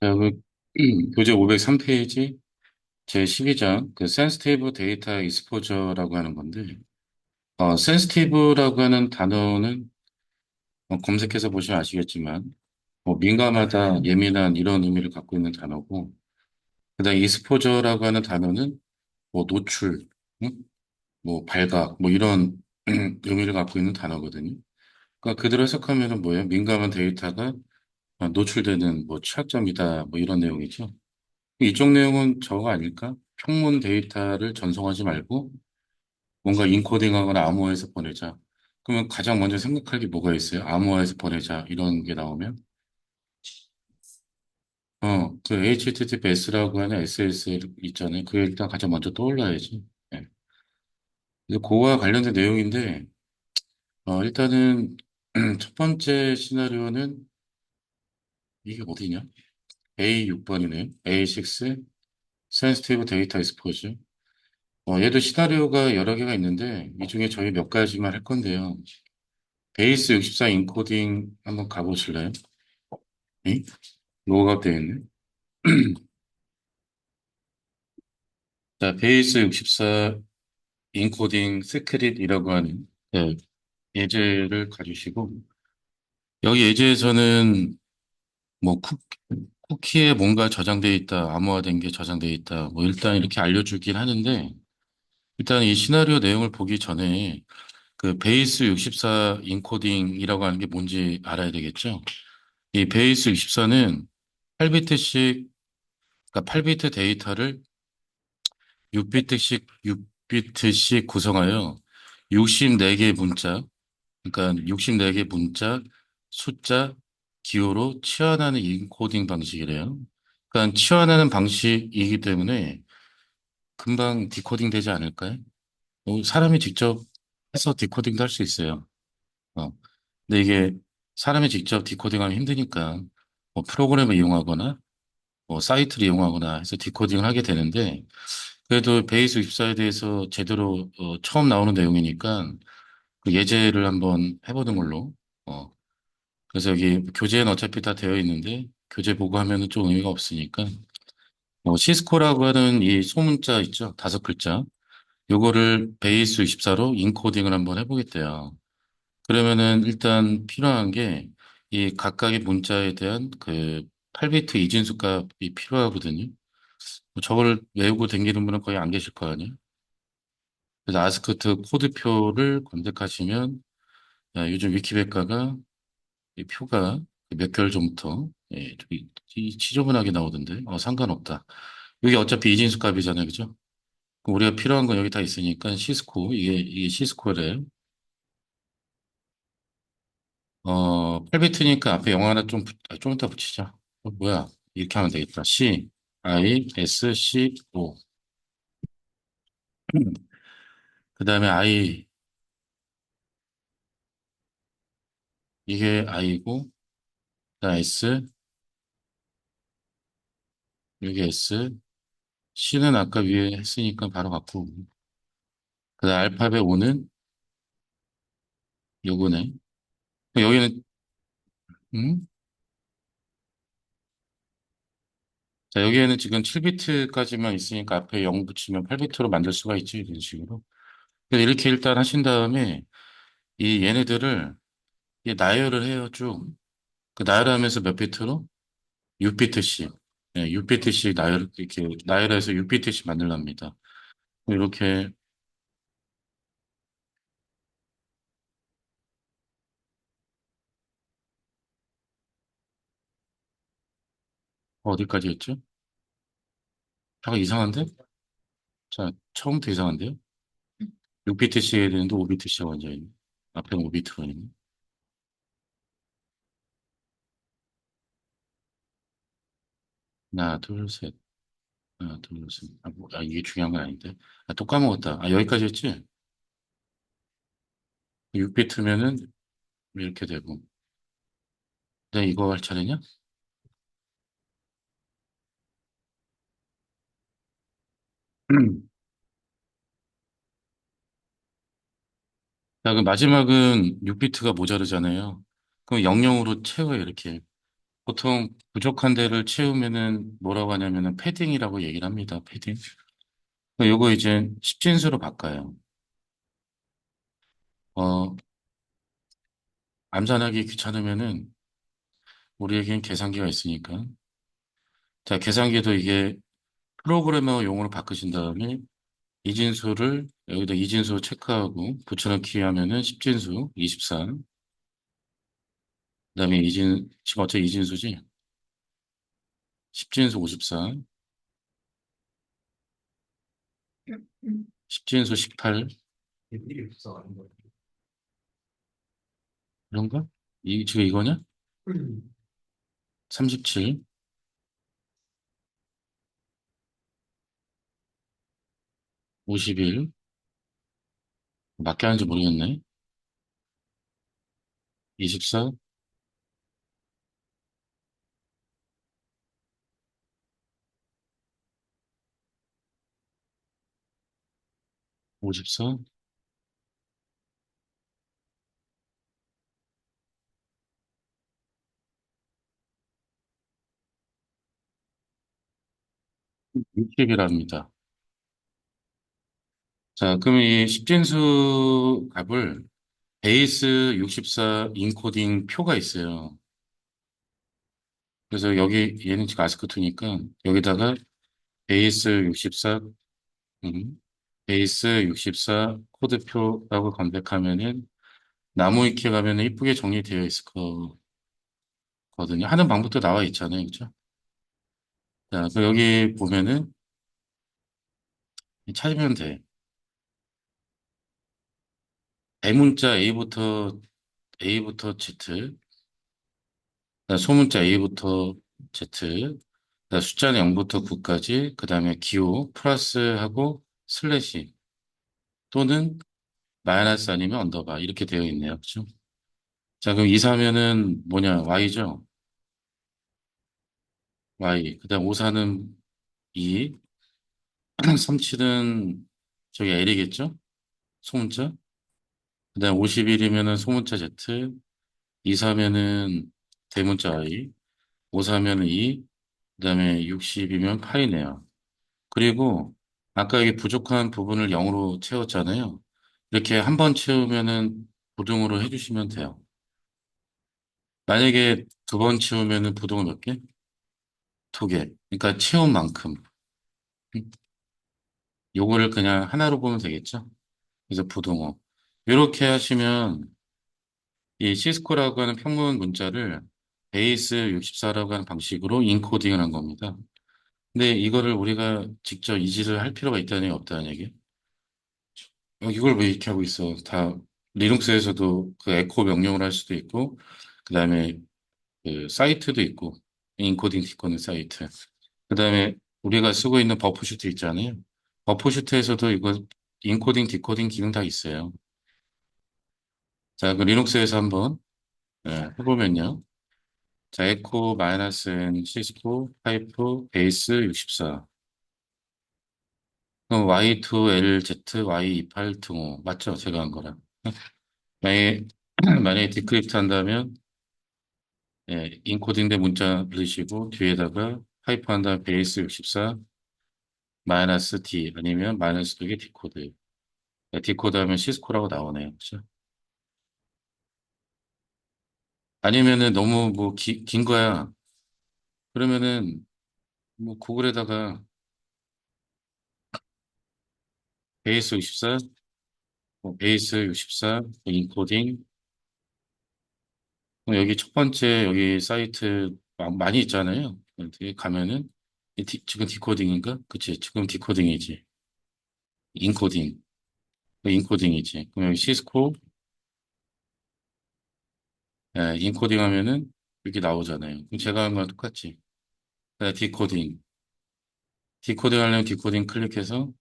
자, 그, 교재 503페이지 제 12장 그 센시티브 데이터 익스포저라고 하는 건데 어, 센시티브라고 하는 단어는 뭐 검색해서 보시면 아시겠지만 뭐 민감하다, 예민한 이런 의미를 갖고 있는 단어고 그다음 익스포저라고 하는 단어는 뭐 노출, 응? 뭐 발각 뭐 이런 의미를 갖고 있는 단어거든요. 그러니까 그대로 해석하면은 뭐예요? 민감한 데이터가 노출되는 뭐 취약점이다 뭐 이런 내용이죠. 이쪽 내용은 저거 아닐까? 평문 데이터를 전송하지 말고 뭔가 인코딩하거나 암호화해서 보내자. 그러면 가장 먼저 생각할 게 뭐가 있어요? 암호화해서 보내자. 이런 게 나오면. 어, 그 HTTPS라고 하는 SSL 있잖아요. 그게 일단 가장 먼저 떠올라야지. 예. 그래서 그와 관련된 내용인데, 어, 일단은 첫 번째 시나리오는 이게 어디냐? A6번이네. A6 Sensitive Data Exposure. 어, 얘도 시나리오가 여러 개가 있는데, 이 중에 저희 몇 가지만 할 건데요. 베이스 64 인코딩 한번 가보실래요? 응? 로그아웃 되어 있네. 자, 베이스 64 인코딩 시크릿이라고 하는 네, 예제를 가주시고, 여기 예제에서는 뭐 쿠, 쿠키에 뭔가 저장되어 있다, 암호화된 게 저장되어 있다, 뭐 일단 이렇게 알려주긴 하는데, 일단 이 시나리오 내용을 보기 전에 그 베이스 64 인코딩이라고 하는 게 뭔지 알아야 되겠죠? 이 베이스 64는 8비트씩, 그러니까 8비트 데이터를 6비트씩, 6비트씩 구성하여 64개 문자, 그러니까 64개 문자, 숫자, 기호로 치환하는 인코딩 방식이래요. 그러니까 치환하는 방식이기 때문에 금방 디코딩 되지 않을까요? 어, 사람이 직접 해서 디코딩도 할 수 있어요. 어. 근데 이게 사람이 직접 디코딩하면 힘드니까 뭐 프로그램을 이용하거나 뭐 사이트를 이용하거나 해서 디코딩을 하게 되는데 그래도 베이스 24에 대해서 제대로 어, 처음 나오는 내용이니까 그 예제를 한번 해보는 걸로. 어, 그래서 여기 교재는 어차피 다 되어 있는데 교재 보고 하면은 좀 의미가 없으니까 뭐 시스코라고 하는 이 소문자 있죠? 다섯 글자. 요거를 베이스 24로 인코딩을 한번 해보겠대요. 그러면은 일단 필요한 게 이 각각의 문자에 대한 그 8비트 이진수 값이 필요하거든요. 뭐 저걸 외우고 다니는 분은 거의 안 계실 거 아니에요? 그래서 아스크트 코드표를 검색하시면 아, 요즘 위키백과가 이 표가 몇 개월 전부터 예, 이 지저분하게 나오던데 어, 상관없다. 이게 어차피 이진수 값이잖아요, 그죠? 우리가 필요한 건 여기 다 있으니까 시스코 이게 이게 시스코래. 어 8비트니까 앞에 영어 하나 좀, 붙- 아, 좀 이따 붙이자. 어, 뭐야? 이렇게 하면 되겠다. C I S C O 그 다음에 I 이게 I고 그다음 S 여기 S C는 아까 위에 했으니까 바로 오고. 그다음 알파벳 O는 요거네. 여기는 음? 자, 여기에는 지금 7비트까지만 있으니까 앞에 0 붙이면 8비트로 만들 수가 있죠. 이런 식으로. 이렇게 일단 하신 다음에 이 얘네들을 이 나열을 해요. 쭉. 그 나열하면서 몇 비트로? 6비트씩. 네, 6비트씩 나열, 이렇게 나열해서 6비트씩 만들랍니다. 이렇게 어디까지 했죠? 잠깐 이상한데? 자, 처음부터 이상한데요? 6비트씩 해야 되는데 5비트씩 먼저 있네. 앞에는 5비트가 있네. 하나, 둘, 셋. 하나, 둘, 셋. 아, 뭐, 아, 이게 중요한 건 아닌데. 아, 또 까먹었다. 아, 여기까지 했지? 6비트면은 이렇게 되고. 네, 이거 할 차례냐? 자, 그 마지막은 6비트가 모자르잖아요. 그럼 00으로 채워요, 이렇게. 보통 부족한 데를 채우면은 뭐라고 하냐면은 패딩이라고 얘기를 합니다. 패딩. 요거 이제 십진수로 바꿔요. 어, 암산하기 귀찮으면은 우리에겐 계산기가 있으니까. 자, 계산기도 이게 프로그래머 용어로 바꾸신 다음에 이진수를 여기다 이진수 체크하고 붙여넣기 하면은 십진수 24. 그다음에 이진, 지금 어째 이진수지? 십진수 54, 십진수 18, 이런가? 이, 지금 이거냐? 37, 51. 맞게 하는지 모르겠네. 24. 53 60이랍니다. 자, 그럼 이 십진수 값을 베이스 64 인코딩 표가 있어요. 그래서 여기 얘는 지금 아스크트니까 여기다가 베이스 64 음, 베이스 64 코드표라고 검색하면은 나무 위키에 가면은 이쁘게 정리되어 있을 거거든요. 하는 방법도 나와 있잖아요. 그죠? 자, 그 여기 보면은 찾으면 돼. 대문자 A부터 A부터 Z, 소문자 A부터 Z, 숫자는 0부터 9까지, 그 다음에 기호 플러스하고 슬래시 또는 마이너스 아니면 언더바 이렇게 되어 있네요. 그죠? 자, 그럼 2, 4면은 뭐냐? Y죠? Y. 그 다음 5, 4는 2, 3, 7은 저기 L이겠죠? 소문자. 그 다음 51이면은 소문자 Z, 2, 4면은 대문자 I, 5, 4면은 2, 그 다음에 60이면 파이네요. 그리고 아까 여기 부족한 부분을 0으로 채웠잖아요. 이렇게 한 번 채우면은 부등으로 해주시면 돼요. 만약에 두 번 채우면은 부등은 몇 개? 두 개. 그러니까 채운 만큼. 요거를 그냥 하나로 보면 되겠죠? 그래서 부등호. 이렇게 하시면 이 시스코라고 하는 평문 문자를 베이스 64라고 하는 방식으로 인코딩을 한 겁니다. 근데 이거를 우리가 직접 이지를 할 필요가 있다는 얘기 없다는 얘기? 어, 이걸 왜 이렇게 하고 있어? 다 리눅스에서도 그 에코 명령을 할 수도 있고, 그 다음에 그 사이트도 있고, 인코딩 디코딩 사이트. 그 다음에 우리가 쓰고 있는 버프슈트 있잖아요. 버프슈트에서도 이거 인코딩 디코딩 기능 다 있어요. 자, 그 리눅스에서 한번 예, 해보면요. 자, 에코 마이너스 n 시스코 파이프 베이스 64. 그럼 Y2LZ, Y28 등호. 맞죠? 제가 한 거랑. 만약에, 만약에 디크립트 한다면, 예, 인코딩된 문자 넣으시고, 뒤에다가 파이프 한 다음 베이스 64, 마이너스 D, 아니면 마이너스 2개 디코드. 예, 디코드 하면 시스코라고 나오네요. 그죠? 아니면은 너무 뭐긴 거야. 그러면은 뭐 구글에다가 베이스 64, 뭐 베이스 64, 인코딩. 뭐 여기 첫 번째 여기 사이트 마- 많이 있잖아요. 가면은 이 디- 지금 디코딩인가? 그치? 지금 디코딩이지. 인코딩. 인코딩이지. 그럼 여기 시스코, 예, 인코딩 하면은 이렇게 나오잖아요. 제가 한 거랑 똑같지. 예, 디코딩. 디코딩 하려면 디코딩 클릭해서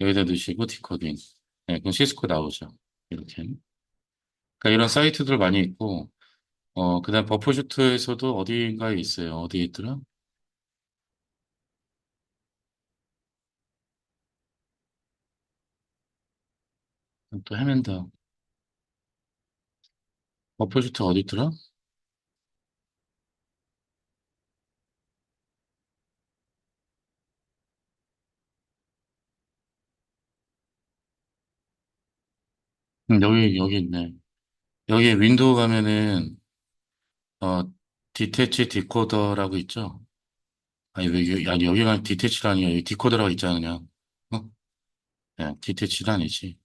여기다 넣으시고 디코딩. 예, 그럼 시스코 나오죠. 이렇게. 그러니까 이런 사이트들 많이 있고, 어, 그 다음 버퍼슈트에서도 어디인가에 있어요. 어디에 있더라? 또 헤맨다. 어, 프로젝트 어디 있더라? 음, 여기, 여기 있네. 여기 윈도우 가면은, 어, 디태치 디코더라고 있죠? 아니, 왜, 여기- 아니, 여기가 디태치라니, 여기 디코더라고 있잖아, 그냥. 어? 네, 디태치는 아니지.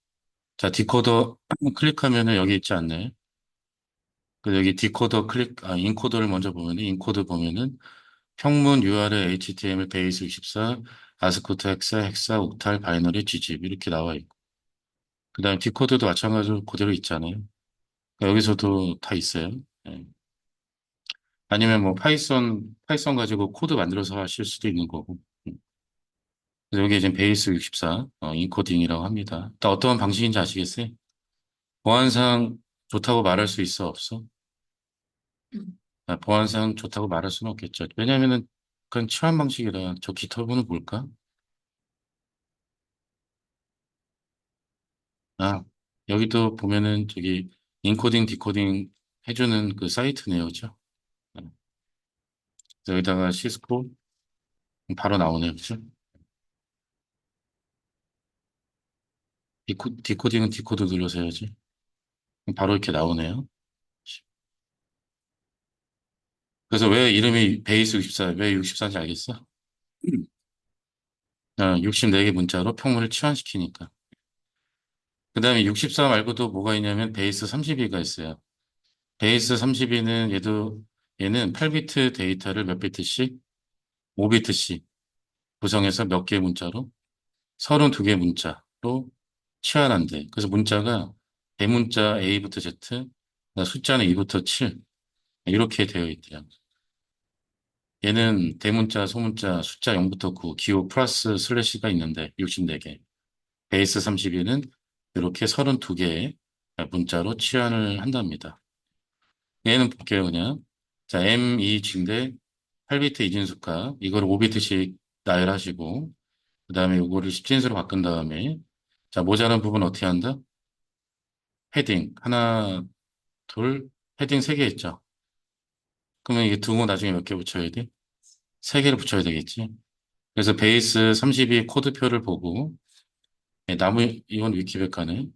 자, 디코더 클릭하면은 여기 있지 않네. 나요? 그 여기 디코더 클릭, 아, 인코더를 먼저 보면은, 인코더 보면은, 평문, URL, HTML, 베이스 64, 아스코트, 헥사, 헥사, 옥탈, 바이너리, GZIP 이렇게 나와 있고. 그 다음에 디코더도 마찬가지로 그대로 있잖아요. 그러니까 여기서도 다 있어요. 예. 아니면 뭐 파이썬, 파이썬 가지고 코드 만들어서 하실 수도 있는 거고. 음. 그래서 여기 이제 베이스 64, 어, 인코딩이라고 합니다. 또 어떤 방식인지 아시겠어요? 보안상 좋다고 말할 수 있어, 없어? 아, 보안상 좋다고 말할 수는 없겠죠. 왜냐면은 그건 치환 방식이라 저 깃허브는 뭘까? 아, 여기도 보면은 저기 인코딩, 디코딩 해주는 그 사이트네요, 그죠? 아, 그래서 여기다가 시스코 바로 나오네요, 그죠? 디코, 디코딩은 디코드 눌러서 해야지. 바로 이렇게 나오네요. 그래서 왜 이름이 베이스 64, 왜 64인지 알겠어? 아, 64개 문자로 평문을 치환시키니까. 그 다음에 64 말고도 뭐가 있냐면 베이스 32가 있어요. 베이스 32는 얘도, 얘는 8비트 데이터를 몇 비트씩? 5비트씩 구성해서 몇 개의 문자로? 32개 문자로 치환한대. 그래서 문자가 대문자 A부터 Z, 숫자는 2부터 7 이렇게 되어 있대요. 얘는 대문자, 소문자, 숫자 0부터 9, 기호 플러스 슬래시가 있는데 64개. 베이스 32는 이렇게 32개의 문자로 치환을 한답니다. 얘는 볼게요, 그냥. 자, M2 징대 8비트 이진수값, 이걸 5비트씩 나열하시고, 그 다음에 이거를 10진수로 바꾼 다음에, 자, 모자란 부분 어떻게 한다? 패딩. 하나, 둘, 패딩 3개 있죠? 그러면 이게 두고 나중에 몇 개 붙여야 돼? 3개를 붙여야 되겠지? 그래서 베이스 32 코드표를 보고, 예, 나무, 이건 위키백과네.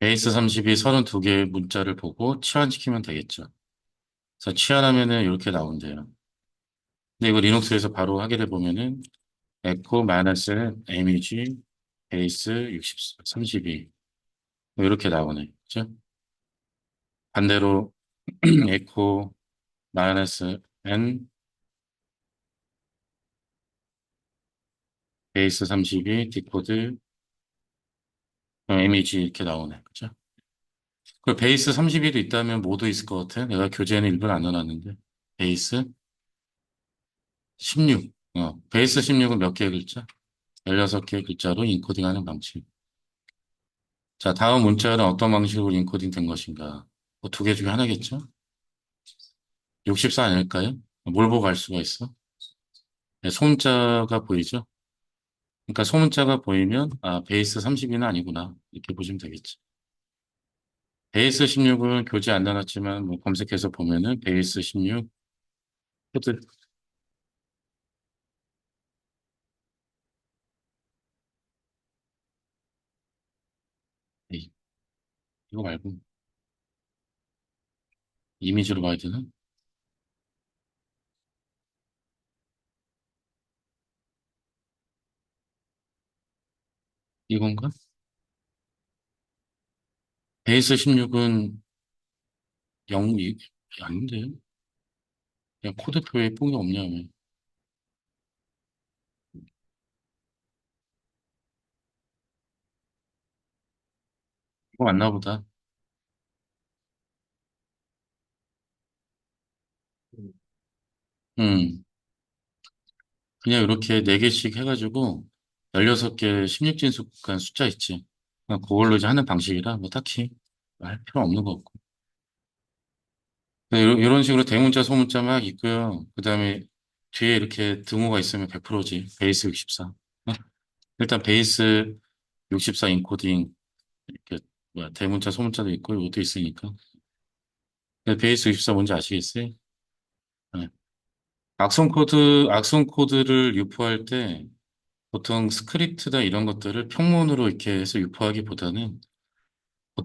베이스 32 32개 문자를 보고 치환시키면 되겠죠. 그래서 치환하면은 이렇게 나온대요. 근데 이거 리눅스에서 바로 하게 돼 보면은 에코 마이너스 이미지 베이스 60, 32 뭐 이렇게 나오네. 그죠? 반대로 에코 마이너스 n 베이스 32 디코드 어, 이미지 이렇게 나오네. 그죠? 그 베이스 32도 있다면 뭐도 있을 것 같아? 내가 교재에는 일부러 안 넣어놨는데 베이스 16. 어, 베이스 16은 몇 개의 글자? 16개의 글자로 인코딩하는 방식. 자, 다음 문자는 어떤 방식으로 인코딩 된 것인가? 뭐 두 개 중에 하나겠죠? 64 아닐까요? 뭘 보고 알 수가 있어? 네, 소문자가 보이죠? 그러니까 소문자가 보이면, 아, 베이스 32는 아니구나. 이렇게 보시면 되겠죠. 베이스 16은 교재 안 나눴지만, 뭐 검색해서 보면은 베이스 16 코드, 이거 말고 이미지로 봐야 되나? 이건가? 베이스 16은 0, 이, 아닌데? 그냥 코드표에 뽕이 없냐며. 이거 맞나 보다. 음, 그냥 이렇게 4개씩 해가지고 16개 16진수간 숫자 있지. 그냥 그걸로 이제 하는 방식이라 뭐 딱히 할 필요 없는 것 같고. 네, 이런, 식으로 대문자, 소문자 막 있고요. 그 다음에 뒤에 이렇게 등호가 있으면 100%지. 베이스 64. 어? 일단 베이스 64 인코딩 이렇게 뭐야 대문자, 소문자도 있고 이것도 있으니까. 베이스 64 뭔지 아시겠어요? 네. 악성 코드, 악성 코드를 유포할 때 보통 스크립트나 이런 것들을 평문으로 이렇게 해서 유포하기보다는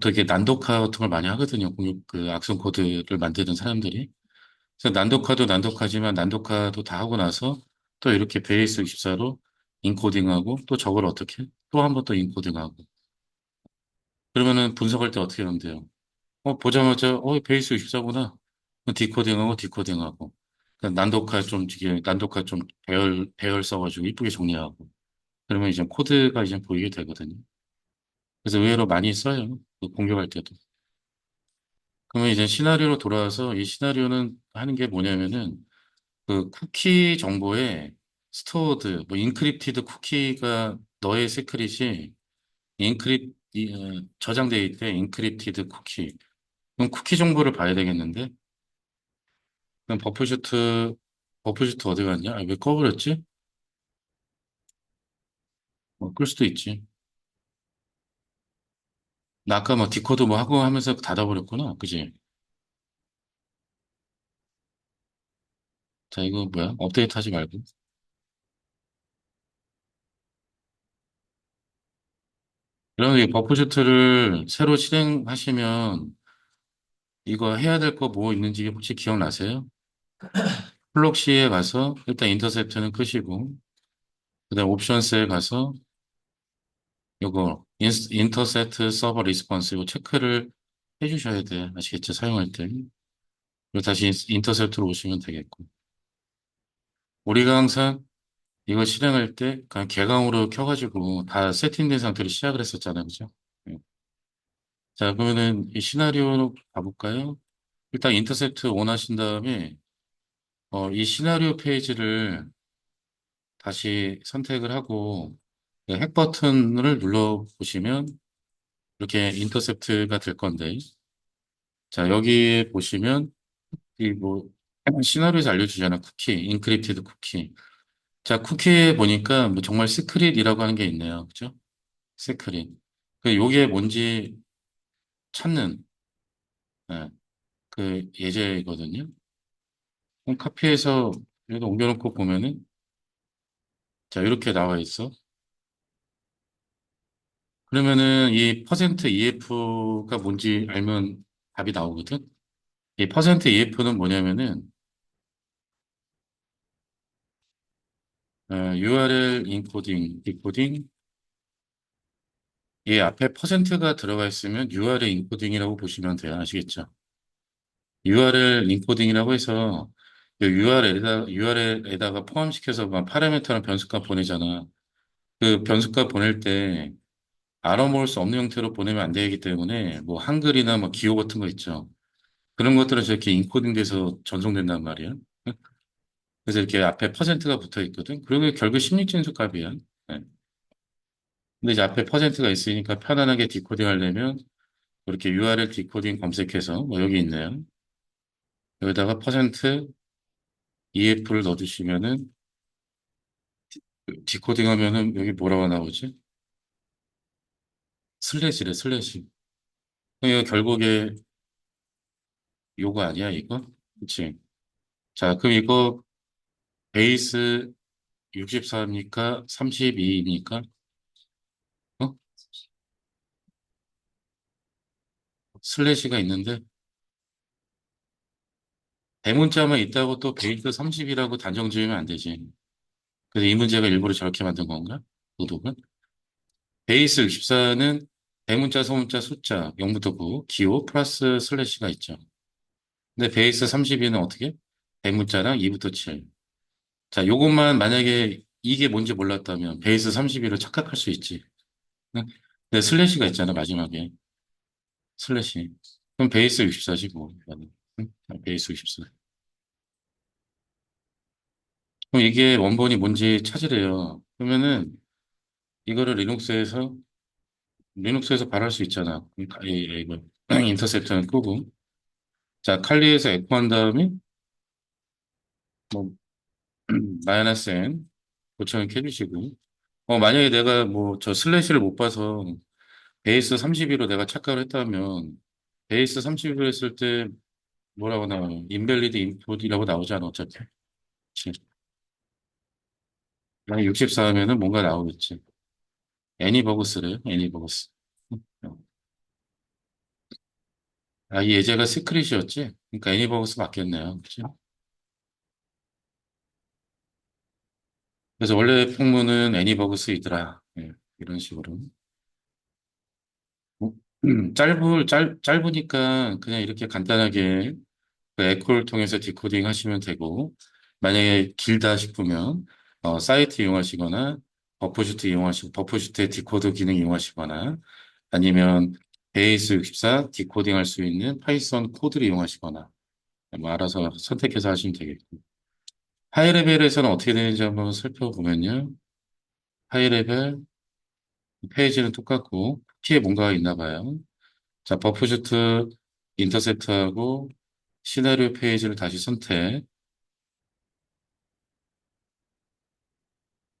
이렇게 난독화 같은 걸 많이 하거든요. 그 악성 코드를 만드는 사람들이. 그래서 난독화도 난독하지만 난독화도 다 하고 나서 또 이렇게 베이스 64로 인코딩하고 또 저걸 어떻게 또 한 번 또 인코딩하고 그러면은 분석할 때 어떻게 하면 돼요? 어, 보자마자 어, 베이스 64구나. 디코딩하고 디코딩하고 난독화 좀 이게 난독화 좀 배열 배열 써가지고 이쁘게 정리하고 그러면 이제 코드가 이제 보이게 되거든요. 그래서 의외로 많이 써요. 그 공격할 때도. 그러면 이제 시나리오로 돌아와서 이 시나리오는 하는 게 뭐냐면은 그 쿠키 정보에 스토어드, 뭐 인크립티드 쿠키가 너의 세크릿이 인크립 이, 어, 저장돼 있대 인크립티드 쿠키. 그럼 쿠키 정보를 봐야 되겠는데? 그럼 버프슈트 버프슈트 어디 갔냐? 아, 왜 꺼버렸지? 뭐 끌 수도 있지. 나 아까 뭐 디코드 뭐 하고 하면서 닫아버렸구나. 그지? 자, 이거 뭐야? 업데이트 하지 말고. 그럼 이 버프슈트를 새로 실행하시면 이거 해야 될 거 뭐 있는지 혹시 기억나세요? 플록시에 가서 일단 인터셉트는 끄시고 그 다음 옵션스에 가서 요거 인터셉트 서버 리스폰스 이거 체크를 해주셔야 돼. 아시겠죠? 사용할 때. 그리고 다시 인터셉트로 오시면 되겠고. 우리가 항상 이거 실행할 때 그냥 개강으로 켜가지고 다 세팅된 상태로 시작을 했었잖아요. 그죠? 네. 자, 그러면은 이 시나리오로 가볼까요? 일단 인터셉트 온 하신 다음에 어, 이 시나리오 페이지를 다시 선택을 하고 네, 핵 버튼을 눌러 보시면 이렇게 인터셉트가 될 건데 자 여기 보시면 이 뭐 시나리오에서 알려주잖아 쿠키 인크립티드 쿠키. 자 쿠키에 보니까 뭐 정말 시크릿이라고 하는 게 있네요. 그죠 시크릿. 그 요게 뭔지 찾는 예, 그 예제거든요 카피해서 여기다 옮겨놓고 보면은 자 이렇게 나와 있어 그러면은 이 퍼센트 EF가 뭔지 알면 답이 나오거든. 이 퍼센트 EF는 뭐냐면은 어, URL 인코딩, 디코딩 이 앞에 퍼센트가 들어가 있으면 URL 인코딩이라고 보시면 돼요. 아시겠죠? URL 인코딩이라고 해서 URL에다, URL에다가 포함시켜서 막 파라미터랑 변수값 보내잖아. 그 변수값 보낼 때 알아먹을 수 없는 형태로 보내면 안 되기 때문에 뭐 한글이나 뭐 기호 같은 거 있죠. 그런 것들은 저렇게 인코딩돼서 전송된단 말이야. 그래서 이렇게 앞에 퍼센트가 붙어 있거든. 그리고 결국 심리진수 값이야. 네. 근데 이제 앞에 퍼센트가 있으니까 편안하게 디코딩 하려면 이렇게 URL 디코딩 검색해서 뭐 여기 있네요. 여기다가 퍼센트 EF를 넣어주시면은 디코딩 하면은 여기 뭐라고 나오지? 슬래시래, 슬래시. 이거 결국에 요거 아니야, 이거? 그치? 자, 그럼 이거 베이스 64입니까? 32입니까? 어? 슬래시가 있는데 대문자만 있다고 또 베이스 30이라고 단정 지으면 안 되지. 그래서 이 문제가 일부러 저렇게 만든 건가? 도독은? 베이스 64는 대문자, 소문자, 숫자 0부터 9, 기호 플러스 슬래시가 있죠. 근데 베이스 32는 어떻게? 대문자랑 2부터 7. 자, 요것만 만약에 이게 뭔지 몰랐다면 베이스 32로 착각할 수 있지. 응? 근데 슬래시가 있잖아, 마지막에. 슬래시. 그럼 베이스 64지 뭐. 베이스 64. 그럼 이게 원본이 뭔지 찾으래요. 그러면은 이거를 리눅스에서 리눅스에서 바로 할수 있잖아. 이거 인터셉트는 끄고. 자, 칼리에서 에코한 다음에 뭐 마이너스 n 고쳐넣기 해주시고. 어, 만약에 내가 뭐 저 슬래시를 못 봐서 베이스 32로 내가 착각을 했다면 베이스 32로 했을 때 뭐라고 나와요? 인밸리드 인풋이라고 나오잖아, 어차피. 그치? 만약 64 하면은 뭔가 나오겠지. 애니버그스래요, 애니버그스. 아, 이 예제가 시크릿이었지? 그러니까 애니버그스 맞겠네요. 그죠? 그래서 원래 풍문은 애니버그스이더라. 예, 이런 식으로. 어? 음, 짧을, 짧, 짧으니까 그냥 이렇게 간단하게 그 에코를 통해서 디코딩 하시면 되고, 만약에 길다 싶으면, 어, 사이트 이용하시거나, 버프슈트 이용하시고, 버프슈트의 디코더 기능 이용하시거나, 아니면 베이스 64 디코딩 할 수 있는 파이썬 코드를 이용하시거나, 뭐 알아서 선택해서 하시면 되겠고. 하이 레벨에서는 어떻게 되는지 한번 살펴보면요. 하이 레벨 페이지는 똑같고, 키에 뭔가가 있나 봐요. 자, 버프 슈트 인터셉트하고 시나리오 페이지를 다시 선택.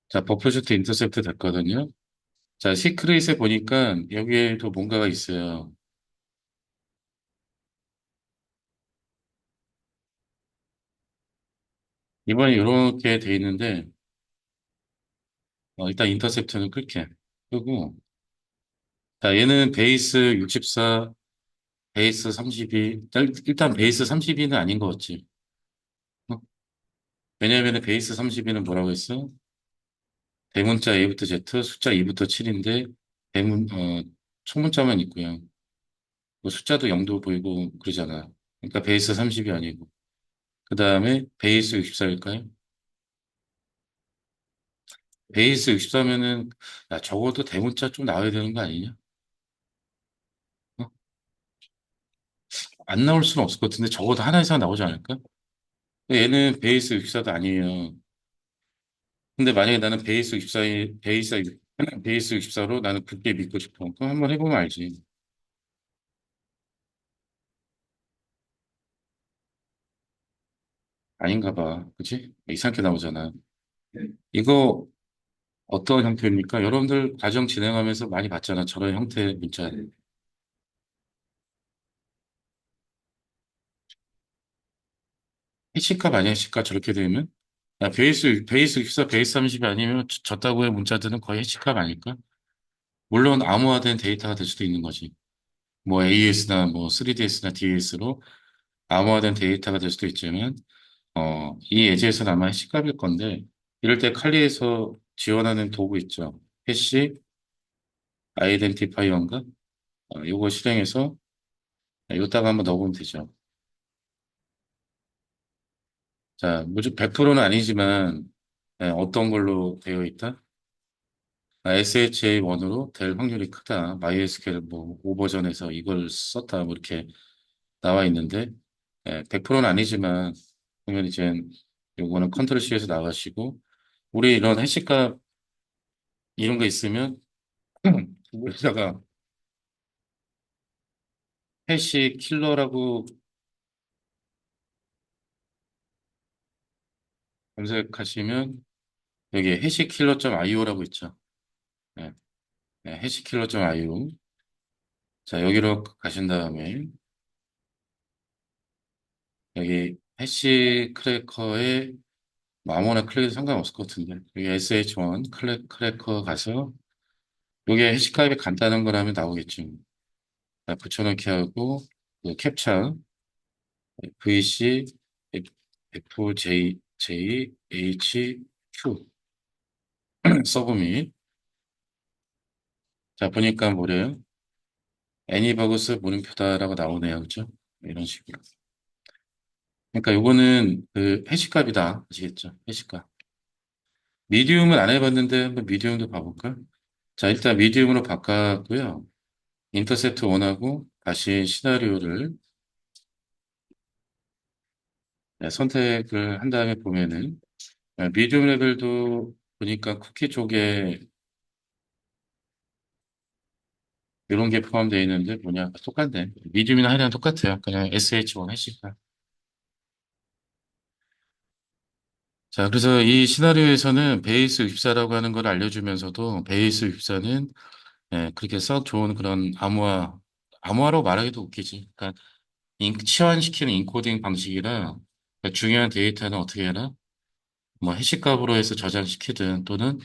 자, 버프 슈트 인터셉트 됐거든요. 자, 시크릿에 보니까 여기에도 뭔가가 있어요. 이번에 이렇게 돼 있는데, 어, 일단 인터셉트는 끌게. 끄고, 자, 얘는 베이스 64, 베이스 32, 일단 베이스 32는 아닌 것 같지. 어? 왜냐하면 베이스 32는 뭐라고 했어? 대문자 A부터 Z, 숫자 2부터 7인데, 대문, 어, 총문자만 있고요. 뭐 숫자도 0도 보이고 그러잖아. 그러니까 베이스 30이 아니고. 그 다음에 베이스 64일까요? 베이스 64면은, 야, 적어도 대문자 좀 나와야 되는 거 아니냐? 어? 안 나올 수는 없을 것 같은데 적어도 하나 이상 나오지 않을까? 얘는 베이스 64도 아니에요. 근데 만약에 나는 베이스 64에, 베이스, 베이스 64로 나는 굳게 믿고 싶어. 그럼 한번 해보면 알지. 아닌가 봐. 그치? 이상하게 나오잖아. 이거 어떤 형태입니까? 여러분들 과정 진행하면서 많이 봤잖아. 저런 형태의 문자. 해시값 아니야, 해시값 저렇게 되면? 야, 베이스, 베이스 64, 베이스 30이 아니면 저- 졌다고의 문자들은 거의 해시값 아닐까? 물론 암호화된 데이터가 될 수도 있는 거지. 뭐 AES나 뭐 3DS나 DS로 암호화된 데이터가 될 수도 있지만, 어, 이 예제에서는 아마 해시값일 건데, 이럴 때 칼리에서 지원하는 도구 있죠. 해시 아이덴티파이어인가? 어, 요거 실행해서 요다가 한번 넣어보면 되죠. 자, 무조 100%는 아니지만, 네, 어떤 걸로 되어 있다? SHA1으로 될 확률이 크다. MySQL 뭐 5버전에서 이걸 썼다. 뭐 이렇게 나와 있는데, 예, 100%는 아니지만, 그러면 이제 요거는 컨트롤 C에서 나가시고, 우리 이런 해시값 이런 거 있으면, 여기다가 해시 킬러라고 검색하시면, 여기 해시킬러.io라고 있죠. 예, 예, 해시킬러.io. 자, 여기로 가신 다음에, 여기 해시 크래커에 뭐 아무거나 클릭해도 상관없을 것 같은데 여기 sh1 클래, 크래커 가서 요게 해시값이 간단한 거라면 나오겠죠. 자, 붙여넣기 하고 그 캡처 vc fj j h q 서브밋 자 보니까 뭐래요? 애니버그스 물음표다라고 나오네요. 그죠? 이런 식으로. 그러니까 요거는 그 해시값이다. 아시겠죠? 해시값. 미디움은 안 해봤는데 한번 미디움도 봐볼까? 자, 일단 미디움으로 바꿨고요. 인터셉트 원하고 다시 시나리오를 네, 선택을 한 다음에 보면은 네, 미디움 레벨도 보니까 쿠키 쪽에 이런 게 포함되어 있는데 뭐냐 똑같네. 미디움이나 하이랑 똑같아요. 그냥 SH1 해시가. 자, 그래서 이 시나리오에서는 베이스 64라고 하는 걸 알려주면서도 베이스 64는 예, 그렇게 썩 좋은 그런 암호화, 암호화라고 말하기도 웃기지. 그러니까 인, 치환시키는 인코딩 방식이라 중요한 데이터는 어떻게 해라? 뭐 해시값으로 해서 저장시키든 또는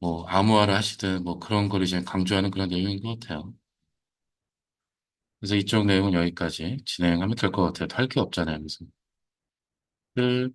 뭐 암호화를 하시든 뭐 그런 걸 이제 강조하는 그런 내용인 것 같아요. 그래서 이쪽 내용은 여기까지 진행하면 될 것 같아요. 할 게 없잖아요. 그래서 끝.